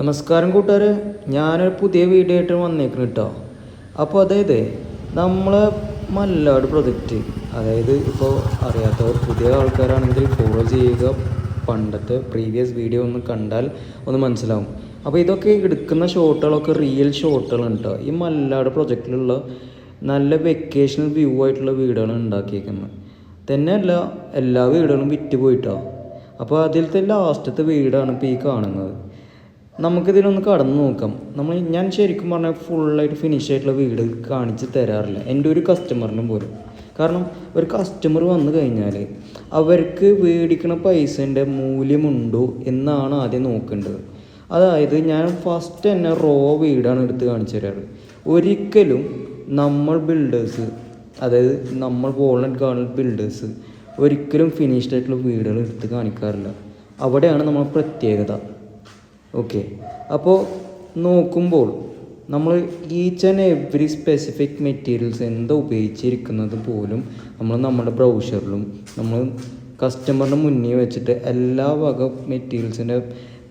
നമസ്കാരം കൂട്ടുകാരെ. ഞാനൊരു പുതിയ വീഡിയോ ആയിട്ട് വന്നേക്കുന്നു കേട്ടോ അപ്പോൾ അതായത് നമ്മൾ മല്ലാട് പ്രൊജക്റ്റ് അതായത് ഇപ്പോൾ അറിയാത്തവർ പുതിയ ആൾക്കാരാണെങ്കിൽ ഫോളോ ചെയ്യുക. പണ്ടത്തെ പ്രീവിയസ് വീഡിയോ ഒന്ന് കണ്ടാൽ ഒന്ന് മനസ്സിലാവും. അപ്പോൾ ഇതൊക്കെ എടുക്കുന്ന ഷോട്ടുകളൊക്കെ റിയൽ ഷോട്ടുകളാണ് കേട്ടോ ഈ മല്ലാട് പ്രൊജക്റ്റിലുള്ള നല്ല വെക്കേഷണൽ വ്യൂ ആയിട്ടുള്ള വീടുകളാണ് ഉണ്ടാക്കിയേക്കുന്നത്. തന്നെയല്ല എല്ലാ വീടുകളും വിറ്റ് പോയിട്ടോ. അപ്പോൾ അതിലത്തെ ലാസ്റ്റത്തെ വീടാണ് ഇപ്പോൾ ഈ കാണുന്നത്. നമുക്കിതിലൊന്ന് കടന്നു നോക്കാം. നമ്മൾ ഞാൻ ശരിക്കും പറഞ്ഞാൽ ഫുള്ളായിട്ട് ഫിനിഷ് ആയിട്ടുള്ള വീട് കാണിച്ച് തരാറില്ല. എന്റെ ഒരു കസ്റ്റമറിനും പോലും. കാരണം ഒരു കസ്റ്റമർ വന്നു കഴിഞ്ഞാൽ അവർക്ക് മേടിക്കണ പൈസേന്റെ മൂല്യമുണ്ടോ എന്നാണ് ആദ്യം നോക്കേണ്ടത്. അതായത് ഞാൻ ഫസ്റ്റ് തന്നെ റോ വീടാണ് എടുത്ത് കാണിച്ചു തരാറ്. ഒരിക്കലും നമ്മൾ ബിൽഡേഴ്സ് അതായത് നമ്മൾ വോളനറ്റ് ഗാർഡൻ ബിൽഡേഴ്സ് ഒരിക്കലും ഫിനിഷ്ഡ് ആയിട്ടുള്ള വീടുകൾ എടുത്ത് കാണിക്കാറില്ല. അവിടെയാണ് നമ്മൾ പ്രത്യേകത. ഓക്കെ അപ്പോൾ നോക്കുമ്പോൾ നമ്മൾ each and every specific materials എന്താ ഉപയോഗിച്ചിരിക്കുന്നത് പോലും നമ്മൾ നമ്മുടെ ബ്രൗഷറിലും നമ്മൾ കസ്റ്റമറിന് മുന്നേ വെച്ചിട്ട് എല്ലാ വക മെറ്റീരിയൽസിന്റെ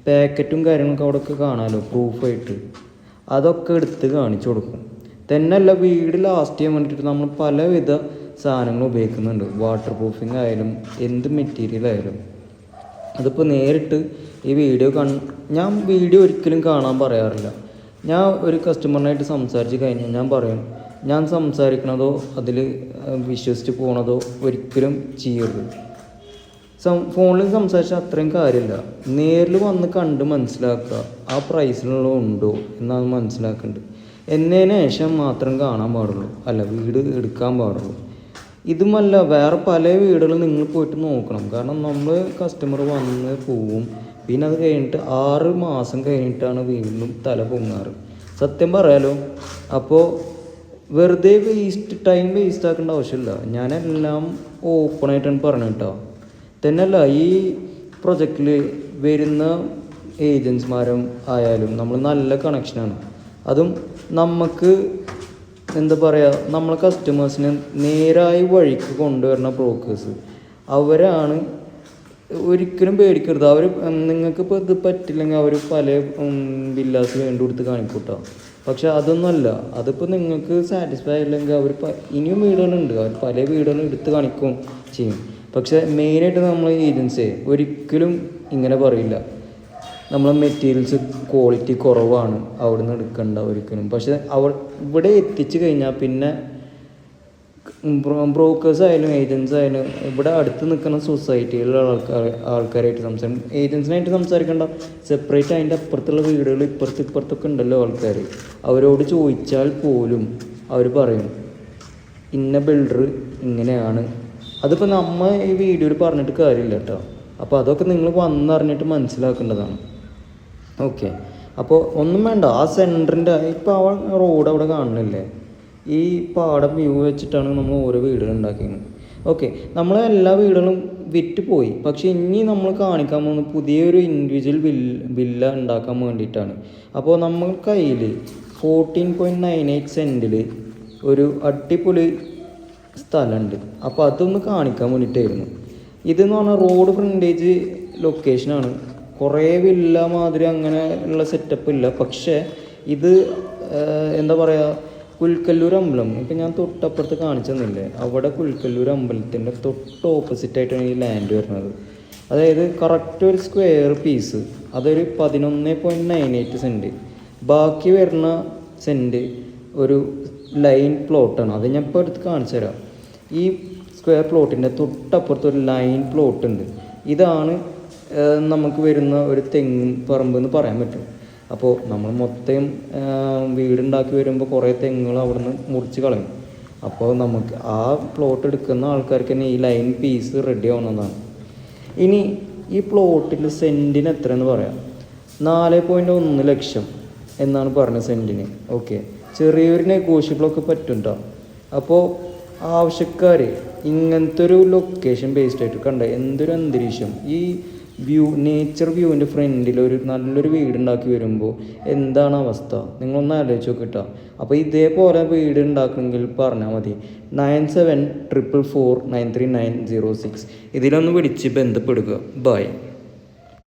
പാക്കറ്റും കാര്യങ്ങളൊക്കെ അവിടെയൊക്കെ കാണാമല്ലോ പ്രൂഫായിട്ട് അതൊക്കെ എടുത്ത് കാണിച്ചു കൊടുക്കും. തന്നെയല്ല വീട് ലാസ്റ്റ് ചെയ്യാൻ വേണ്ടിയിട്ട് നമ്മൾ പലവിധ സാധനങ്ങൾ ഉപയോഗിക്കുന്നുണ്ട്. വാട്ടർ പ്രൂഫിങ് ആയാലും എന്ത് മെറ്റീരിയൽ ആയാലും. അതിപ്പോൾ നേരിട്ട് ഈ വീഡിയോ കൺ ഞാൻ വീഡിയോ ഒരിക്കലും കാണാൻ പറയാറില്ല. ഞാൻ ഒരു കസ്റ്റമറിനായിട്ട് സംസാരിച്ച് കഴിഞ്ഞാൽ ഞാൻ പറയും ഞാൻ സംസാരിക്കണതോ അതിൽ വിശ്വസിച്ച് പോണതോ ഒരിക്കലും ചെയ്യരുത്. സം ഫോണിൽ സംസാരിച്ചാൽ അത്രയും കാര്യമില്ല നേരിൽ വന്ന് കണ്ട് മനസ്സിലാക്കുക ആ പ്രൈസിലുള്ള ഉണ്ടോ എന്നാണ് മനസ്സിലാക്കേണ്ടത്. എന്നതിന് ശേഷം മാത്രം കാണാൻ പാടുള്ളൂ അല്ല വീട് എടുക്കാൻ പാടുള്ളൂ. ഇതുമല്ല വേറെ പല വീടുകളും നിങ്ങൾ പോയിട്ട് നോക്കണം. കാരണം നമ്മൾ കസ്റ്റമർ വന്ന് പോവും. പിന്നെ അത് കഴിഞ്ഞിട്ട് ആറ് മാസം കഴിഞ്ഞിട്ടാണ് വീണ്ടും തല പൊങ്ങാറ്. സത്യം പറയാലോ അപ്പോൾ വെറുതെ വേസ്റ്റ് ടൈം വേസ്റ്റ് ആക്കേണ്ട ആവശ്യമില്ല. ഞാനെല്ലാം ഓപ്പണായിട്ടാണ് പറഞ്ഞു കേട്ടോ തന്നെയല്ല ഈ പ്രൊജക്റ്റിൽ വരുന്ന ഏജൻസിമാരും ആയാലും നമ്മൾ നല്ല കണക്ഷനാണ് അതും നമുക്ക് എന്താ പറയുക നമ്മളെ കസ്റ്റമേഴ്സിനെ നേരായി വഴിക്ക് കൊണ്ടുവരുന്ന ബ്രോക്കേഴ്സ് അവരാണ് ഒരിക്കലും പേടിക്കരുത്. അവർ നിങ്ങൾക്ക് ഇപ്പോൾ ഇത് പറ്റില്ലെങ്കിൽ അവർ പല വില്ലാസ് വേണ്ടി കൊടുത്ത് കാണിക്കൂട്ടോ. പക്ഷെ അതൊന്നുമല്ല. അതിപ്പോൾ നിങ്ങൾക്ക് സാറ്റിസ്ഫൈ ആയില്ലെങ്കിൽ അവർ ഇനിയും വീടുകളുണ്ട്. അവർ പല വീടുകളും എടുത്ത് കാണിക്കും ചെയ്യും. പക്ഷെ മെയിനായിട്ട് നമ്മൾ ഏജൻസി ഒരിക്കലും ഇങ്ങനെ പറയില്ല. നമ്മളെ മെറ്റീരിയൽസ് ക്വാളിറ്റി കുറവാണ്. അവിടെ നിന്ന് എടുക്കേണ്ട ഒരിക്കലും. പക്ഷെ അവർ ഇവിടെ എത്തിച്ചു കഴിഞ്ഞാൽ പിന്നെ ബ്രോക്കേഴ്സ് ആയാലും ഏജൻസ് ആയാലും ഇവിടെ അടുത്ത് നിൽക്കുന്ന സൊസൈറ്റിയിലുള്ള ആൾക്കാർ ആൾക്കാരായിട്ട് സംസാരിക്കും ഏജൻസിനായിട്ട് സംസാരിക്കേണ്ട. സെപ്പറേറ്റ് അതിന്റെ അപ്പുറത്തുള്ള വീടുകൾ ഇപ്പുറത്ത് ഇപ്പുറത്തൊക്കെ ഉണ്ടല്ലോ ആൾക്കാർ അവരോട് ചോദിച്ചാൽ പോലും അവർ പറയും ഇന്ന ബിൽഡർ ഇങ്ങനെയാണ്. അതിപ്പോൾ നമ്മൾ ഈ വീഡിയോയിൽ പറഞ്ഞിട്ട് കാര്യമില്ല കേട്ടോ അപ്പോൾ അതൊക്കെ നിങ്ങൾ വന്നറിഞ്ഞിട്ട് മനസ്സിലാക്കേണ്ടതാണ്. ഓക്കെ അപ്പോൾ ഒന്നും വേണ്ട. ആ സെന്ററിന്റെ ഇപ്പോൾ ആ റോഡ് അവിടെ കാണുന്നില്ലേ? ഈ പാടം വ്യൂ വെച്ചിട്ടാണ് നമ്മൾ ഓരോ വീടുകൾ ഉണ്ടാക്കിയത്. ഓക്കെ നമ്മൾ എല്ലാ വീടുകളും വിറ്റ് പോയി. പക്ഷേ ഇനി നമ്മൾ കാണിക്കാൻ പോകുന്ന പുതിയൊരു ഇൻഡിവിജ്വൽ വില്ല വില്ല ഉണ്ടാക്കാൻ വേണ്ടിയിട്ടാണ്. അപ്പോൾ നമ്മൾ കയ്യിൽ ഫോർട്ടീൻ പോയിന്റ് നയൻ എയ്റ്റ് സെന്റിൽ ഒരു അടിപൊളി സ്ഥലമുണ്ട്. അപ്പോൾ അതൊന്ന് കാണിക്കാൻ വേണ്ടിയിട്ടായിരുന്നു. ഇതെന്ന് പറഞ്ഞാൽ റോഡ് ഫ്രണ്ടേജ് ലൊക്കേഷനാണ് കുറേ വില്ല മാതിരി അങ്ങനെ ഉള്ള സെറ്റപ്പ് ഇല്ല. പക്ഷേ ഇത് എന്താ പറയുക കുൽക്കല്ലൂർ അമ്പലം. ഇപ്പം ഞാൻ തൊട്ടപ്പുറത്ത് കാണിച്ചു തന്നില്ലേ? അവിടെ കുൽക്കല്ലൂർ അമ്പലത്തിന്റെ തൊട്ട് ഓപ്പോസിറ്റ് ആയിട്ടാണ് ഈ ലാൻഡ് വരുന്നത്. അതായത് കറക്റ്റ് ഒരു സ്ക്വയർ പീസ് അതൊരു പതിനൊന്ന് പോയിന്റ് നയൻ എയ്റ്റ് സെന്റ് ബാക്കി വരുന്ന സെന്റ് ഒരു ലൈൻ പ്ലോട്ടാണ് അത് ഞാൻ ഇപ്പോൾ എടുത്ത് കാണിച്ചു തരാം. ഈ സ്ക്വയർ പ്ലോട്ടിന്റെ തൊട്ടപ്പുറത്ത് ഒരു ലൈൻ പ്ലോട്ട് ഉണ്ട്. ഇതാണ് നമുക്ക് വരുന്ന ഒരു തെങ്ങ് പറമ്പ് എന്ന് പറയാൻ പറ്റും. അപ്പോൾ നമ്മൾ മൊത്തം വീടുണ്ടാക്കി വരുമ്പോൾ കുറേ തെങ്ങുകൾ അവിടെ നിന്ന് മുറിച്ച് കളയും. അപ്പോൾ നമുക്ക് ആ പ്ലോട്ട് എടുക്കുന്ന ആൾക്കാർക്ക് തന്നെ ഈ ലൈൻ പീസ് റെഡി ആവുന്നതാണ്. ഇനി ഈ പ്ലോട്ടിൽ സെന്റിന് എത്ര എന്ന് പറയാം? നാല് പോയിന്റ് ഒന്ന് ലക്ഷം എന്നാണ് പറഞ്ഞത് സെന്റിന് ഓക്കെ ചെറിയൊരു നെഗോഷ്യബിളൊക്കെ പറ്റും കേട്ടോ അപ്പോൾ ആവശ്യക്കാർ ഇങ്ങനത്തെ ഒരു ലൊക്കേഷൻ ബേസ്ഡ് ആയിട്ട് കണ്ട? എന്തൊരു അന്തരീക്ഷം? ഈ വ്യൂ നേച്ചർ വ്യൂവിന്റെ ഫ്രണ്ടിൽ ഒരു നല്ലൊരു വീട് ഉണ്ടാക്കി വരുമ്പോൾ എന്താണ് അവസ്ഥ? നിങ്ങളൊന്ന് ആലോചിച്ച് നോക്കിട്ടോ. അപ്പോൾ ഇതേപോലെ വീട് ഉണ്ടാക്കണമെങ്കിൽ പറഞ്ഞാൽ മതി. Nine seven triple four nine three nine zero six ഇതിലൊന്ന് വിളിച്ച് ബന്ധപ്പെടുക. ബൈ